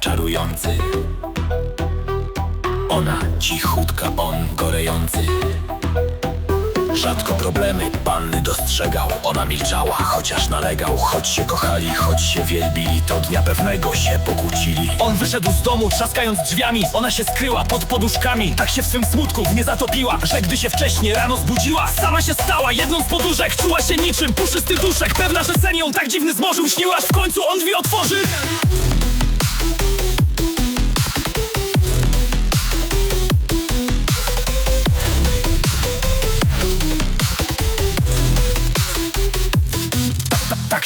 czarujący. Ona cichutka, on gorejący. Rzadko problemy panny dostrzegał. Ona milczała, chociaż nalegał. Choć się kochali, choć się wielbili To dnia pewnego się pokłócili. On wyszedł z domu, trzaskając drzwiami. Ona się skryła pod poduszkami. Tak się w swym smutku nie zatopiła Że gdy się wcześnie rano zbudziła Sama się stała jedną z poduszek. Czuła się niczym puszysty duszek. Pewna, że sen ją tak dziwny zmorzył. Śniła, aż w końcu on drzwi otworzy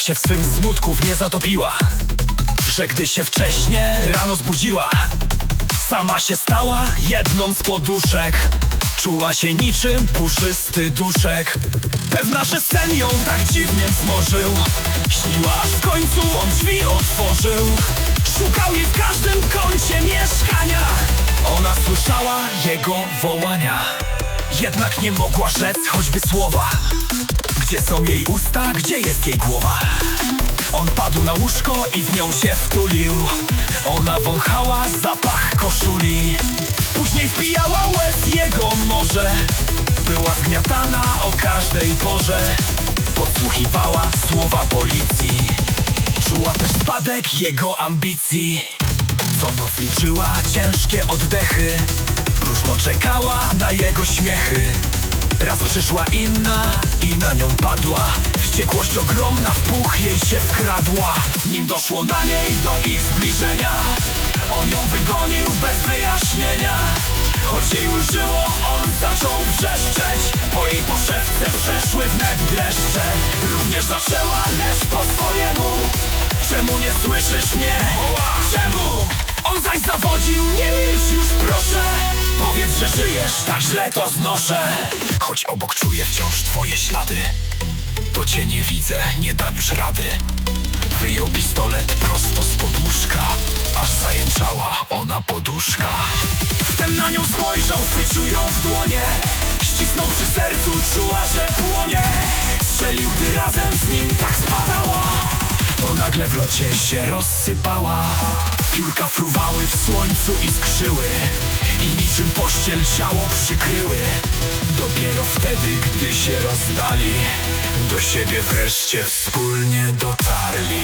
się w swym smutku w nie zatopiła. Że gdy się wcześnie rano zbudziła Sama się stała jedną z poduszek. Czuła się niczym puszysty duszek. Pewna, że sen ją tak dziwnie zmorzył Śniła, aż w końcu on drzwi otworzył. Szukał jej w każdym kącie mieszkania. Ona słyszała jego wołania. Jednak nie mogła rzec choćby słowa gdzie są jej usta, gdzie jest jej głowa? On padł na łóżko i w nią się wtulił. Ona wąchała zapach koszuli. Później wpijała łez jego morze. Była zgniatana o każdej porze. Podsłuchiwała słowa policji. Czuła też spadek jego ambicji. Co noc liczyła ciężkie oddechy. Próżno czekała na jego śmiechy Raz przyszła inna i na nią padła. Wściekłość ogromna w puch jej się wkradła. Nim doszło na niej do ich zbliżenia On ją wygonił bez wyjaśnienia. Choć jej ulżyło, on zaczął wrzeszczeć. Po jej poszewce przeszły wnet dreszcze. Również zaczęła, lecz po swojemu. Czemu nie słyszysz mnie? Czemu? On zaś zawodził, nie milcz już proszę Powiedz, że żyjesz, tak źle to znoszę. Choć obok czuję wciąż twoje ślady To cię nie widzę, nie dam już rady. Wyjął pistolet prosto z podłóżka Aż zajęczała ona poduszka. Wtem na nią spojrzał, chwycił ją w dłonie. Ścisnął przy sercu, czuła, że płonie. Strzelił, gdy razem z nim tak spadała. To nagle w locie się rozsypała. Piórka fruwały w słońcu i skrzyły I niczym pościel ciało przykryły. Dopiero wtedy, gdy się rozdali Do siebie wreszcie wspólnie dotarli